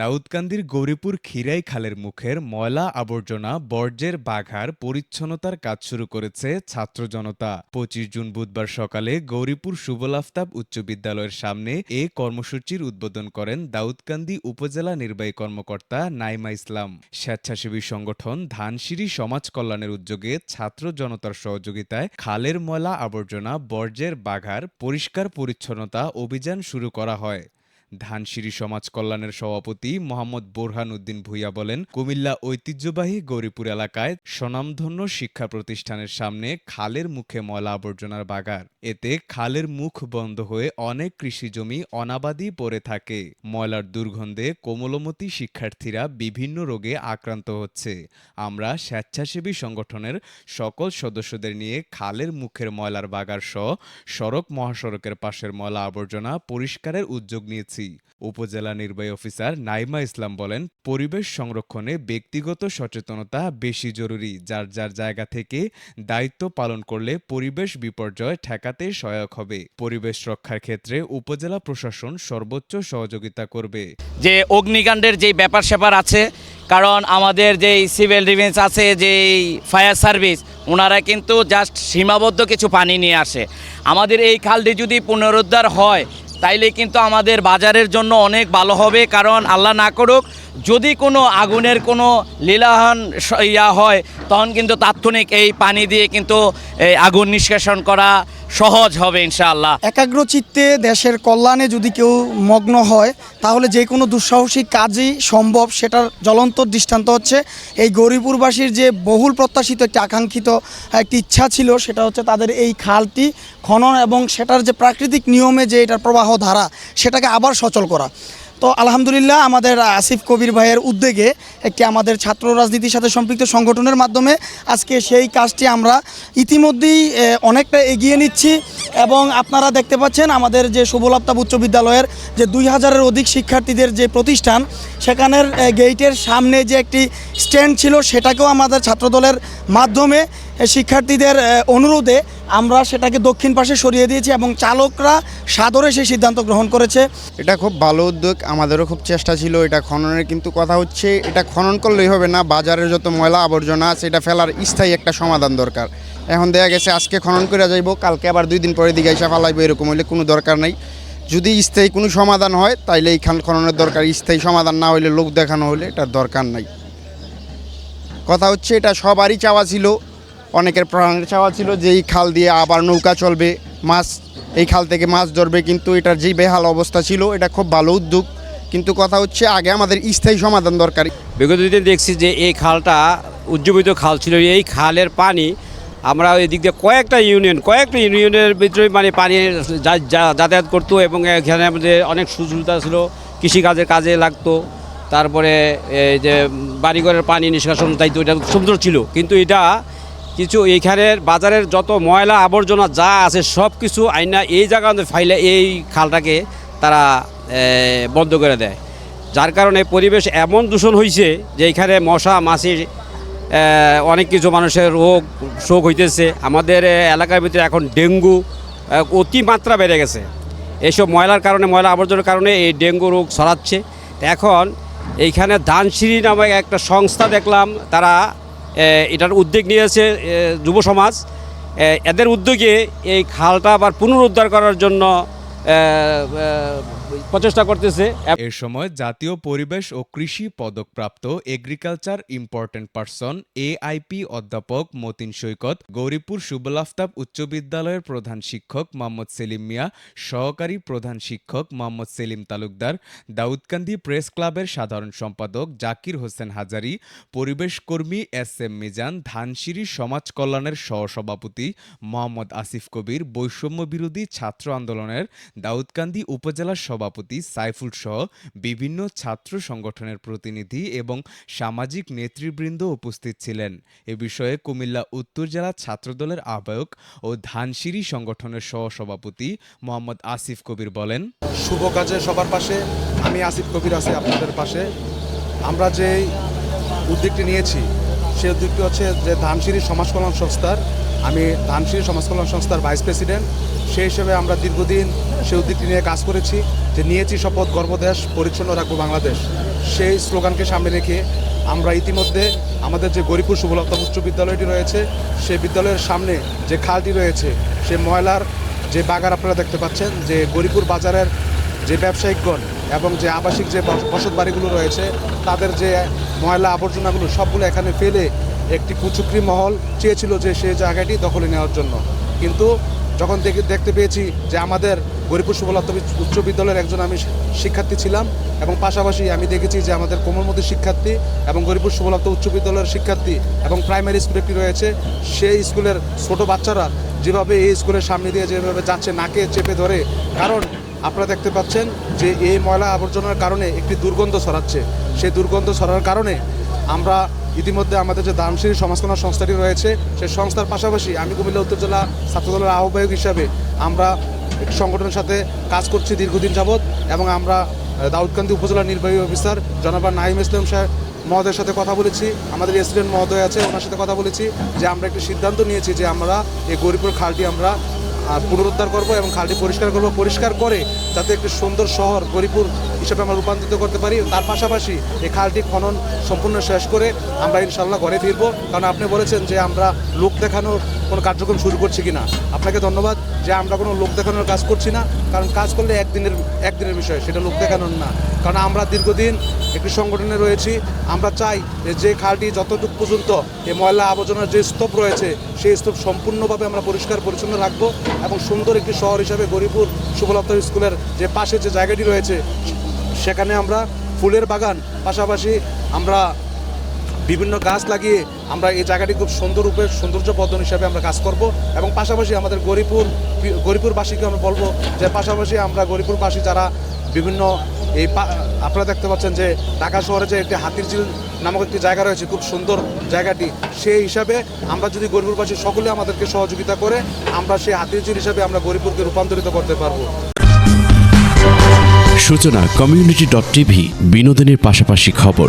দাউদকান্দির গৌরীপুর খিরাই খালের মুখের ময়লা আবর্জনা বর্জ্যের বাঘার পরিচ্ছন্নতার কাজ শুরু করেছে ছাত্র জনতা। পঁচিশ জুন বুধবার সকালে গৌরীপুর সুবল আফতাব উচ্চ বিদ্যালয়ের সামনে এ কর্মসূচির উদ্বোধন করেন দাউদকান্দি উপজেলা নির্বাহী কর্মকর্তা নাইমা ইসলাম। স্বেচ্ছাসেবী সংগঠন ধানসিঁড়ি সমাজ কল্যাণের উদ্যোগে ছাত্র জনতার সহযোগিতায় খালের ময়লা আবর্জনা বর্জ্যের বাঘার পরিষ্কার পরিচ্ছন্নতা অভিযান শুরু করা হয়। ধানসিঁড়ি সমাজ কল্যাণের সভাপতি মোহাম্মদ বোরহান উদ্দিন ভুইয়া বলেন, কুমিল্লা ঐতিহ্যবাহী গৌরীপুর এলাকায় স্বনামধন্য শিক্ষা প্রতিষ্ঠানের সামনে খালের মুখে ময়লা আবর্জনার বাগার এতে খালের মুখ বন্ধ হয়ে অনেক কৃষি জমি অনাবাদি পড়ে থাকে। ময়লার দুর্গন্ধে কোমলমতি শিক্ষার্থীরা বিভিন্ন রোগে আক্রান্ত হচ্ছে। আমরা স্বেচ্ছাসেবী সংগঠনের সকল সদস্যদের নিয়ে খালের মুখের ময়লার বাগার সহ সড়ক মহাসড়কের পাশের ময়লা আবর্জনা পরিষ্কারের উদ্যোগ নিয়েছি। উপজেলা নির্বাহী অফিসার নাইমা ইসলাম বলেন, পরিবেশ সংরক্ষণে ব্যক্তিগত সচেতনতা বেশি জরুরি, যার যার জায়গা থেকে দায়িত্ব পালন করলে পরিবেশ বিপর্যয় ঠেকাতে সহায়ক হবে। পরিবেশ রক্ষার ক্ষেত্রে উপজেলা প্রশাসন সর্বোচ্চ সহযোগিতা করবে। যে অগ্নিকাণ্ডের যেই ব্যাপার স্যাপার আছে, কারণ আমাদের যেই সিভিল ডিফেন্স আছে, যেই ফায়ার সার্ভিস, ওনারা কিন্তু জাস্ট সীমাবদ্ধ কিছু পানি নিয়ে আসে। আমাদের এই খালটি যদি পুনরুদ্ধার হয় তাইলে কিন্তু আমাদের বাজারের জন্য অনেক ভালো হবে, কারণ আল্লাহ না করুক, যদি কোনো আগুনের কোনো লীলাহান ইয়া হয়, তখন কিন্তু তাৎক্ষণিক এই পানি দিয়ে কিন্তু আগুন নিষ্কাশন করা সহজ হবে ইনশাআল্লাহ। একাগ্র চিত্তে দেশের কল্যাণে যদি কেউ মগ্ন হয়, তাহলে যে কোনো দুঃসাহসিক কাজই সম্ভব, সেটার জ্বলন্ত দৃষ্টান্ত হচ্ছে। এই গৌরীপুরবাসীর যে বহুল প্রত্যাশিত একটি আকাঙ্ক্ষিত একটি ইচ্ছা ছিল, সেটা হচ্ছে তাদের এই খালটি খনন এবং সেটার যে প্রাকৃতিক নিয়মে যে এটার প্রবাহ ধারা, সেটাকে আবার সচল করা। তো আলহামদুলিল্লাহ আমাদের আসিফ কবির ভাইয়ের উদ্যোগে একটি আমাদের ছাত্র রাজনীতির সাথে সম্পৃক্ত সংগঠনের মাধ্যমে আজকে সেই কাজটি আমরা ইতিমধ্যেই অনেকটা এগিয়ে নিচ্ছি। এবং আপনারা দেখতে পাচ্ছেন আমাদের যে আফতাব উচ্চ বিদ্যালয়ের যে দুই হাজারের অধিক শিক্ষার্থীদের যে প্রতিষ্ঠান, সেখানের গেইটের সামনে যে একটি স্ট্যান্ড ছিল, সেটাকেও আমাদের ছাত্রদলের মাধ্যমে শিক্ষার্থীদের অনুরোধে আমরা সেটাকে দক্ষিণ পাশে সরিয়ে দিয়েছি এবং চালকরা সাদরে সেই সিদ্ধান্ত গ্রহণ করেছে। এটা খুব ভালো উদ্যোগ, আমাদেরও খুব চেষ্টা ছিল, এটা খননের কিন্তু কথা হচ্ছে, এটা খনন করলেই হবে না, বাজারের যত ময়লা আবর্জনা আছে, এটা ফেলার স্থায়ী একটা সমাধান দরকার। এখন দেখা গেছে আজকে খনন করে যাইব, কালকে আবার দুই দিন পরে দিকে এসে ফালাইবো এরকম হইলে কোনো দরকার নাই। যদি স্থায়ী কোনো সমাধান হয়, তাইলে এই খান খননের দরকার, স্থায়ী সমাধান না হইলে, লোক দেখানো হলে এটার দরকার নাই। কথা হচ্ছে এটা সবারই চাওয়া ছিল অনেকের প্রাণের চাওয়া ছিল যে এই খাল দিয়ে আবার নৌকা চলবে, মাছ, এই খাল থেকে মাছ ধরবে, কিন্তু এটার যেই বেহাল অবস্থা ছিল, এটা খুব ভালো উদ্যোগ। কিন্তু কথা হচ্ছে, আগে আমাদের স্থায়ী সমাধান দরকার। বিগত দিন দেখছি যে এই খালটা উজ্জীবিত খাল ছিল। এই খালের পানি, আমরা এদিক দিয়ে কয়েকটা ইউনিয়ন, কয়েকটা ইউনিয়নের ভিতরে মানে পানি যা- যা- যাতায়াত করতো এবং এখানে আমাদের অনেক সুযোগতা ছিল, কৃষিকাজের কাজে লাগতো। তারপরে এই যে বাড়িঘরের পানি নিষ্কাশন দায়িত্ব, এটা সুন্দর ছিল। কিন্তু এটা কিছু এইখানের বাজারের যত ময়লা আবর্জনা যা আছে সব কিছু আইনা এই জায়গা ফাইলে এই খালটাকে তারা বন্ধ করে দেয়। যার কারণে পরিবেশ এমন দূষণ হয়েছে যে এখানে মশা মাছির অনেক কিছু মানুষের রোগ, শোক হইতেছে। আমাদের এলাকার ভিতরে এখন ডেঙ্গু অতিমাত্রা বেড়ে গেছে। এইসব ময়লার কারণে, ময়লা আবর্জনার কারণে এই ডেঙ্গু রোগ ছড়াচ্ছে। এখন এইখানে দানশিরি নামে একটা সংস্থা দেখলাম। তারা এটার উদ্যোগ নিয়েছে যুব সমাজ। এদের উদ্যোগে এই খালটা আবার পুনরুদ্ধার করার জন্য প্রচেষ্টা করতেছে। এ সময় জাতীয় পরিবেশ ও কৃষি পদকপ্রাপ্ত এগ্রিকালচার ইম্পর্টেন্ট পারসন এআইপি অধ্যাপক মতিন সৈকত, গৌরীপুর সুবল আফতাব উচ্চ বিদ্যালয়ের প্রধান শিক্ষক মোহাম্মদ সেলিম মিয়া, সহকারী প্রধান শিক্ষক মোহাম্মদ সেলিম তালুকদার, দাউদকান্দি প্রেস ক্লাবের সাধারণ সম্পাদক জাকির হোসেন হাজারি, পরিবেশ কর্মী এস এম মিজান, ধানসিঁড়ি সমাজ কল্যাণের সহসভাপতি মোহাম্মদ আসিফ কবির, বৈষম্য বিরোধী ছাত্র আন্দোলনের দাউদকান্দি উপজেলা সভাপতি সাইফুল সহ বিভিন্ন ছাত্র সংগঠনের প্রতিনিধি এবং সামাজিক নেতৃবৃন্দ উপস্থিত ছিলেন। এ বিষয়ে কুমিল্লা উত্তর জেলা ছাত্রদলের আহ্বায়ক ও ধানসিঁড়ি সংগঠনের সহসভাপতি মোহাম্মদ আসিফ কবির বলেন, শুভ কাজে সবার পাশে, আমি আসিফ কবির আছি আপনাদের পাশে। আমরা যে উদ্যোগটি নিয়েছি, সেই উদ্যোগটি হচ্ছে যে ধানসিঁড়ি সমাজ কল্যাণ সংস্থার, আমি ধানসিঁড়ি সমাজ কল্যাণ সংস্থার ভাইস প্রেসিডেন্ট সেই হিসেবে আমরা দীর্ঘদিন সেই উদ্যোগটি নিয়ে কাজ করেছি যে নিয়েছি শপথ গর্বদেশ পরিচ্ছন্ন রাখব বাংলাদেশ। সেই স্লোগানকে সামনে রেখে আমরা ইতিমধ্যে আমাদের যে গরিপুর সুবলতা উচ্চ বিদ্যালয়টি রয়েছে, সেই বিদ্যালয়ের সামনে যে খালটি রয়েছে, সে ময়লার যে বাগার আপনারা দেখতে পাচ্ছেন, যে গরিপুর বাজারের যে ব্যবসায়িকগণ এবং যে আবাসিক যে বসত বাড়িগুলো রয়েছে, তাদের যে ময়লা আবর্জনাগুলো সবগুলো এখানে ফেলে একটি কুচুকরি মহল চেয়েছিল যে সেই জায়গাটি দখলে নেওয়ার জন্য। কিন্তু যখন দেখে দেখতে পেয়েছি যে আমাদের গরিপুর সুবলতা উচ্চ বিদ্যালয়ের একজন আমি শিক্ষার্থী ছিলাম এবং পাশাপাশি আমি দেখেছি যে আমাদের কোমলমতি শিক্ষার্থী এবং গরিপুর সুবলতা উচ্চ বিদ্যালয়ের শিক্ষার্থী এবং প্রাইমারি স্কুল একটি রয়েছে। সেই স্কুলের ছোট বাচ্চারা যেভাবে এই স্কুলের সামনে দিয়ে যেভাবে যাচ্ছে, নাকে চেপে ধরে, কারণ আপনারা দেখতে পাচ্ছেন যে এই ময়লা আবর্জনার কারণে একটি দুর্গন্ধ ছড়াচ্ছে। সেই দুর্গন্ধ ছড়ার কারণে আমরা ইতিমধ্যে আমাদের যে দানশীল সমাজকল্যাণ সংস্থাটি রয়েছে সেই সংস্থার পাশাপাশি আমি কুমিল্লা উত্তর জেলা ছাত্রদলের আহ্বায়ক হিসাবে আমরা সংগঠনের সাথে কাজ করছি দীর্ঘদিন যাবৎ এবং আমরা দাউদকান্দি উপজেলা নির্বাহী অফিসার জনাবা নাইম ইসলাম সাহেব মহোদয়ের সাথে কথা বলেছি, আমাদের রেসিডেন্ট মহোদয় আছে, ওনার সাথে কথা বলেছি যে আমরা একটি সিদ্ধান্ত নিয়েছি যে আমরা এই গরিপুর খালটি আমরা আহ, পুনরুদ্ধার করব এবং খালটি পরিষ্কার করব। পরিষ্কার করে যাতে একটি সুন্দর শহর গরিপুর হিসেবে আমরা রূপান্তরিত করতে পারি। তার পাশাপাশি এই খালটি খনন সম্পূর্ণ শেষ করে আমরা ইনশাল্লাহ ঘরে ফিরবো। কারণ আপনি বলেছেন যে আমরা লোক দেখানোর কোনো কার্যক্রম শুরু করছি কিনা। আপনাকে ধন্যবাদ যে আমরা কোনো লোক দেখানোর কাজ করছি না, কারণ কাজ করলে একদিনের একদিনের বিষয়, সেটা লোক দেখানোর না। কারণ আমরা দীর্ঘদিন একটি সংগঠনে রয়েছি, আমরা চাই যে যে খালটি যতটুকু পর্যন্ত এই ময়লা আবর্জনার যে স্তূপ রয়েছে, সেই স্তূপ সম্পূর্ণভাবে আমরা পরিষ্কার, পরিচ্ছন্ন রাখব এবং সুন্দর একটি শহর হিসাবে গরিপুর সুবলতা স্কুলের যে পাশে যে জায়গাটি রয়েছে, সেখানে আমরা ফুলের বাগান, পাশাপাশি আমরা বিভিন্ন গাছ লাগিয়ে আমরা এই জায়গাটি খুব সুন্দর রূপে, সৌন্দর্য বর্ধন হিসাবে আমরা কাজ করব এবং পাশাপাশি আমাদের গরিপুর, গরিপুরবাসীকে আমরা বলব যে পাশাপাশি আমরা গরিপুরবাসী যারা বিভিন্ন এই আপনারা দেখতে পাচ্ছেন যে ঢাকা শহরে যে একটি হাতির ঝিল নামক একটি জায়গা রয়েছে, খুব সুন্দর জায়গাটি, সেই হিসাবে আমরা যদি গরিপুরবাসী সকলে আমাদেরকে সহযোগিতা করে, আমরা সেই হাতির ঝিল হিসাবে আমরা গরিপুরকে রূপান্তরিত করতে পারব। সূচনা কমিউনিটি ডট টিভি, বিনোদনের পাশাপাশি খবর।